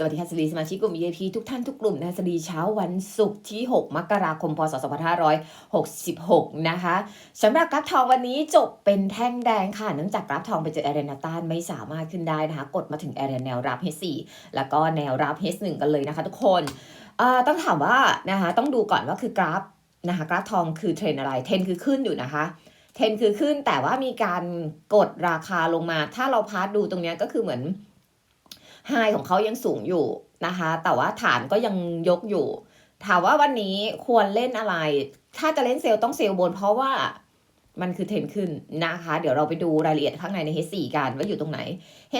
สวัสดีค่ะสวีสมาชิกกลุ่ม VIP ทุกท่านทุกกลุ่มนะสวีเช้าวันศุกร์ที่ 6 มกราคม พศ 2566 นะคะสำหรับกราฟทองวันนี้จบเป็นแท่งแดงค่ะเนื่องจากกราฟทองไปเจอแอเรียนาต้านไม่สามารถขึ้นได้นะคะ กดมาถึงแอเรีแนวรับ H4 แล้วก็แนวรับ H1 กันเลยนะคะทุกคนต้องถามว่านะคะต้องดูก่อนว่าคือกราฟนะคะกราฟทองคือเทรนอะไรเทรนคือขึ้นอยู่นะคะเทรนคือขึ้นแต่ว่ามีการกดราคาลงมา ถ้าเราพาร์ทดูตรงเนี้ยก็คือเหมือน ไฮของเขายังสูงอยู่นะคะ แต่ว่าฐานก็ยังยกอยู่ ถามว่าวันนี้ควรเล่นอะไร ถ้าจะเล่นเซลล์ต้องเซลล์บน เพราะว่ามันคือเทรนขึ้นนะคะ เดี๋ยวเราไปดูรายละเอียดข้างในใน H4 กันว่าอยู่ตรงไหน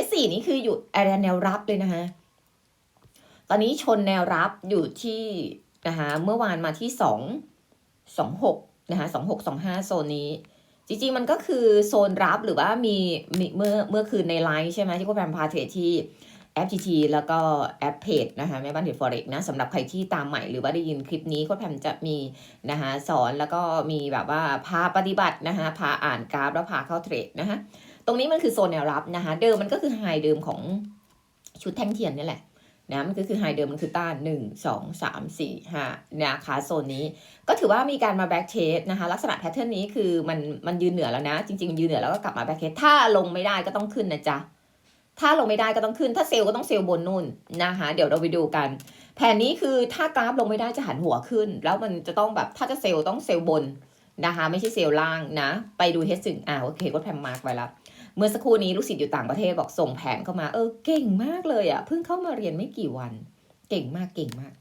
H4 นี่คืออยู่แอรียแนวรับเลยนะคะ ตอนนี้ชนแนวรับอยู่ที่นะคะเมื่อวานมาที่สองสองหกนะคะสองหกสองห้าโซนนี้จริงๆ มันก็คือโซนรับหรือว่ามีมีเมื่อเมื่อคืนในไลฟ์ใช่ไหมที่พวกแพมพาเทรดที่ แอป GT แล้วก็แอปเพจนะคะแม่บ้านเทรดฟอเร็กนะสำหรับใครที่ตามใหม่หรือว่าได้ยินคลิปนี้ก็แพมจะมีนะคะสอนแล้วก็มีแบบว่าพาปฏิบัตินะคะพาอ่านกราฟแล้วพาเข้าเทรดนะคะตรงนี้มันคือโซนแนวรับนะคะเดิมมันก็คือไฮเดิมของชุดแท่งเทียนนี่แหละนะมันก็คือไฮเดิมมันคือต้านหนึ่งสองสามสี่ห้านะคะโซนนี้ก็ถือว่ามีการมาแบ็กเทสนะคะลักษณะแพทเทิร์นนี้คือมันมันยืนเหนือแล้วนะ จริงๆยืนเหนือแล้วก็กลับมาแบ็กเทสถ้าลงไม่ได้ก็ต้องขึ้นนะจ๊ะ ถ้าลงไม่ได้ก็ต้องขึ้น ถ้าเซลล์ก็ต้องเซลล์บนนู่นนะคะ เดี๋ยวเราไปดูกัน แผนนี้คือถ้ากราฟลงไม่ได้จะหันหัวขึ้น แล้วมันจะต้องแบบถ้าจะเซลล์ต้องเซลล์บนนะคะ ไม่ใช่เซลล์ล่างนะ ไปดูเฮสึงอ่าโอเคก็แพมมาร์กไว้ละเมื่อสักครู่นี้ลูกศิษย์อยู่ต่างประเทศบอกส่งแผนเข้ามาเออเก่งมากเลยอะเพิ่งเข้ามาเรียนไม่กี่วัน เก่งมากเก่งมาก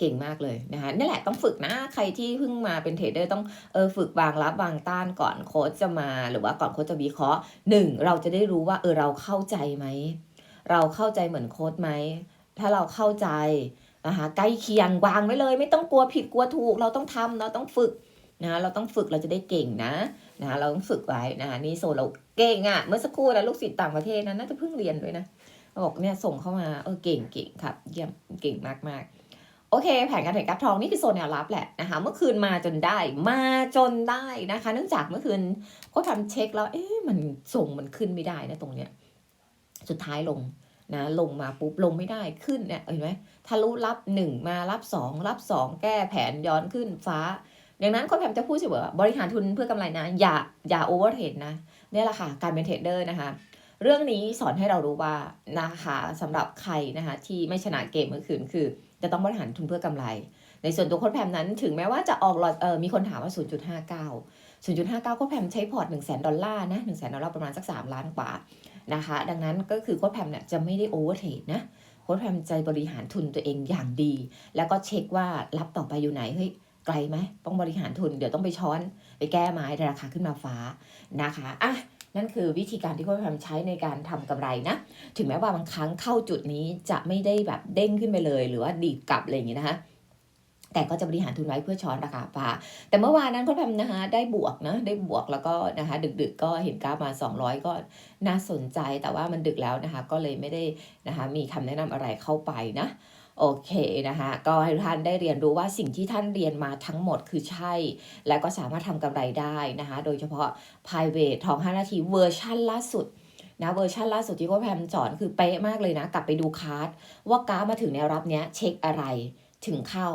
เก่งมากเลยนะคะนี่แหละต้องฝึกนะใครที่เพิ่งมาเป็นเทรดเดอร์ต้องเออฝึกวางรับวางต้านก่อนโค้ชจะมา หรือว่าก่อนโค้ชจะวิเคราะห์หนึ่งเราจะได้รู้ว่าเออเราเข้าใจไหมเราเข้าใจเหมือนโค้ชไหมถ้าเราเข้าใจนะคะใกล้เคียงวางไว้เลย ไม่ต้องกลัวผิดกลัวถูก เราต้องทำเราต้องฝึกนะเราต้องฝึกเราจะได้เก่งนะนะคะเราต้องฝึกไว้นะนี่โซเราเก่งอะ่ะเมื่อสักครู่นะลูกศิษย์ต่างประเทศนะน่าจะเพิ่งเรียนด้วยนะบอกเนี่ยส่งเข้ามาเออเก่งเก่งครับเยี่ยมเก่งมากมากๆ โอเค แผนการเทรดกราฟทองนี่คือโซนแนวรับแหละนะคะ เมื่อคืนมาจนได้มาจนได้นะคะ เนื่องจากเมื่อคืนก็ทำเช็คแล้ว เอ๊ะมันส่งมันขึ้นไม่ได้นะตรงเนี้ย สุดท้ายลงนะลงมาปุ๊บลงไม่ได้ขึ้นเนี่ยเห็นไหมทะลุรับหนึ่งมารับสองรับสองแก้แผนย้อนขึ้นฟ้า ดังนั้นคนแพมจะพูดเสมอว่าบริหารทุนเพื่อกำไรนะ อย่าอย่าโอเวอร์เทรดนะเนี่ยแหละค่ะ การเป็นเทรดเดอร์นะคะ เรื่องนี้สอนให้เรารู้ว่านะคะสำหรับใครนะคะที่ไม่ชนะเกมเมื่อคืนคือ จะต้องบริหารทุนเพื่อกำไร ในส่วนตัวโค้ดแพมนั้น ถึงแม้ว่าจะออกหลอดเออมีคนถามว่า 0.59 0.59 โค้ดแพมใช้พอร์ต 1 0 0 0 0 0 ดอลลาร์นะ1 0 0 0 0 0 ดอลลาร์ประมาณสัก 3 ล้านกว่านะคะ ดังนั้นก็คือโค้ดแพมเนี่ยจะไม่ได้โอเวอร์เทรดนะโค้ดแพมจะบริหารทุนตัวเองอย่างดี แล้วก็เช็คว่ารับต่อไปอยู่ไหนเฮ้ยไกลไหมต้องบริหารทุนเดี๋ยวต้องไปช้อน ไปแก้ไม้ราคาขึ้นมาฟ้านะคะอะ นั่นคือวิธีการที่พ่อแพมใช้ในการทำกำไรนะ ถึงแม้ว่าบางครั้งเข้าจุดนี้จะไม่ได้แบบเด้งขึ้นไปเลย หรือว่าดีดกลับอะไรอย่างงี้นะคะแต่ก็จะบริหารทุนไว้เพื่อช้อนราคาฟ้าแต่เมื่อวานนั้นพ่อแพมนะคะได้บวกนะได้บวกแล้วก็นะคะดึกๆก็เห็นกราฟมา 200 ก็น่าสนใจแต่ว่ามันดึกแล้วนะคะก็เลยไม่ได้นะคะมีคำแนะนำอะไรเข้าไปนะ โอเคนะคะก็ให้ท่านได้เรียนรู้ว่าสิ่งที่ท่านเรียนมาทั้งหมดคือใช่ แล้วก็สามารถทำกำไรได้นะคะ โดยเฉพาะ private ทอง 5 นาทีเวอร์ชั่นล่าสุดนะเวอร์ชันล่าสุดที่โค้ชแพมสอนคือเป๊ะมากเลยนะ กลับไปดูคาร์ดว่ากราฟมาถึงแนวรับเนี้ยเช็คอะไรถึงเข้า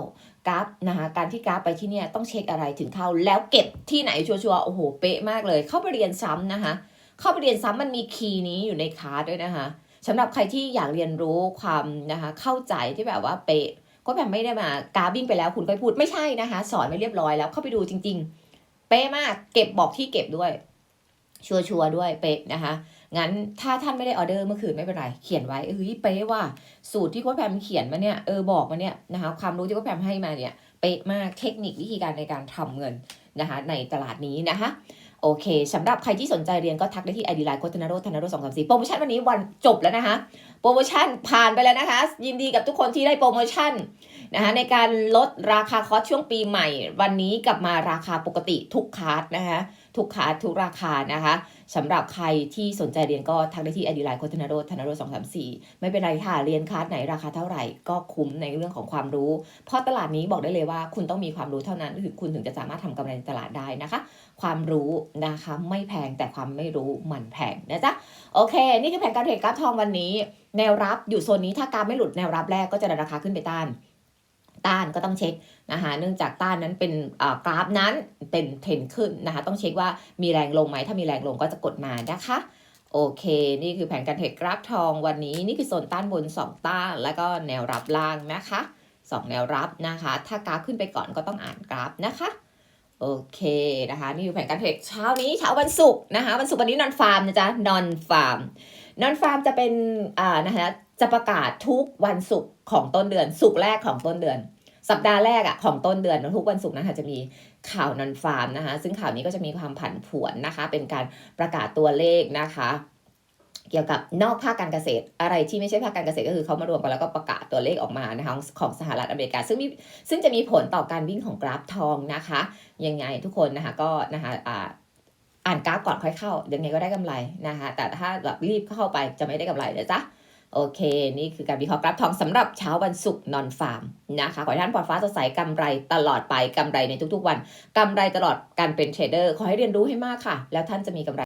กราฟนะคะการที่กราฟไปที่เนี่ยต้องเช็คอะไรถึงเข้า แล้วเก็บที่ไหนชัวร์ๆโอ้โหเป๊ะมากเลย เข้าไปเรียนซ้ำนะคะ เข้าไปเรียนซ้ำมันมีคีย์นี้อยู่ในคาร์ดด้วยนะคะ สำหรับใครที่อยากเรียนรู้ความนะคะเข้าใจที่แบบว่าเป๊ะก็แบบไม่ได้มากาฟวิ่งไปแล้วคุณค่อยพูดไม่ใช่นะคะ สอนไว้เรียบร้อยแล้วเข้าไปดูจริง ๆ เป๊ะมากเก็บบอกที่เก็บด้วย ชัวชัวร์ๆด้วยเป๊ะนะคะ งั้นถ้าท่านไม่ได้ออเดอร์เมื่อคืนไม่เป็นไร เขียนไว้เอ้ยเป๊ะว่าสูตรที่โค้ชแพมเขียนมาเนี่ยเออบอกมาเนี่ยนะคะความรู้ที่โค้ชแพมให้มาเนี่ยเป๊ะมากเทคนิควิธีการในการทำเงินนะคะในตลาดนี้นะคะ โอเคสำหรับใครที่สนใจเรียนก็ทักได้ที่ไอดีไลน์โคทนาโรธนาโรสองสามสี่โปรโมชั่นวันนี้วันจบแล้วนะคะโปรโมชั่นผ่านไปแล้วนะคะ ยินดีกับทุกคนที่ได้โปรโมชั่นนะคะในการลดราคาคอร์สช่วงปีใหม่ วันนี้กลับมาราคาปกติทุกคาร์ดนะคะ ทุกคาทุกราคานะคะสำหรับใครที่สนใจเรียนก็ทักได้ที่อดีไลน์โคธนาโรธนาโรสองสามสี่ไม่เป็นไรค่ะเรียนคาสไหนราคาเท่าไหร่ก็คุ้มในเรื่องของความรู้ เพราะตลาดนี้บอกได้เลยว่า คุณต้องมีความรู้เท่านั้นถึงคุณถึงจะสามารถทำกำไรในตลาดได้นะคะ ความรู้นะคะไม่แพงแต่ความไม่รู้มันแพงนะจ๊ะโอเค นี่คือแผนการเทรดกราฟทองวันนี้ แนวรับอยู่โซนนี้ถ้ากราฟไม่หลุดแนวรับแรกก็จะดันราคาขึ้นไปต้าน ต้านก็ต้องเช็คนะคะเนื่องจากต้านนั้นเป็นกราฟนั้นเป็นเทรนขึ้นนะคะต้องเช็คว่ามีแรงลงไหมถ้ามีแรงลงก็จะกดมานะคะโอเค นี่คือแผนการเทรดกราฟทองวันนี้นี่คือโซนต้านบน 2 ต้าน แล้วก็แนวรับล่างนะคะสองแนวรับนะคะ ถ้ากราฟขึ้นไปก่อนก็ต้องอ่านกราฟนะคะโอเคนะคะนี่คือแผนการเทรดเช้านี้เช้าวันศุกร์นะคะวันศุกร์วันนี้นอนฟาร์มนะจ๊ะนอนฟาร์มนอนฟาร์มจะเป็นอ่านะคะ จะประกาศทุกวันศุกร์ของต้นเดือนศุกร์แรกของต้นเดือน สัปดาห์แรกอะของต้นเดือนทุกวันศุกร์นะคะจะมีข่าวนอนฟาร์มนะคะ ซึ่งข่าวนี้ก็จะมีความผันผวนนะคะ เป็นการประกาศตัวเลขนะคะ เกี่ยวกับนอกภาคการเกษตร อะไรที่ไม่ใช่ภาคการเกษตรก็คือเขามารวมกันแล้วก็ประกาศตัวเลขออกมานะคะของสหรัฐอเมริกา ซึ่งมีซึ่งจะมีผลต่อการวิ่งของกราฟทองนะคะยังไงทุกคนนะคะก็นะคะอ่าอ่านกราฟก่อนค่อยเข้ายังไงก็ได้กำไรนะคะ แต่ถ้าแบบรีบเข้าไปจะไม่ได้กำไรนะจ๊ะ โอเค นี่คือการวิเคราะห์กราฟทองสำหรับเช้าวันศุกร์นอนฟาร์มนะคะ ขอให้ท่านปลอดฟ้าสดใสกำไรตลอดไปกำไรในทุกๆวันกำไรตลอดการเป็นเทรดเดอร์ ขอให้เรียนรู้ให้มากค่ะ แล้วท่านจะมีกำไร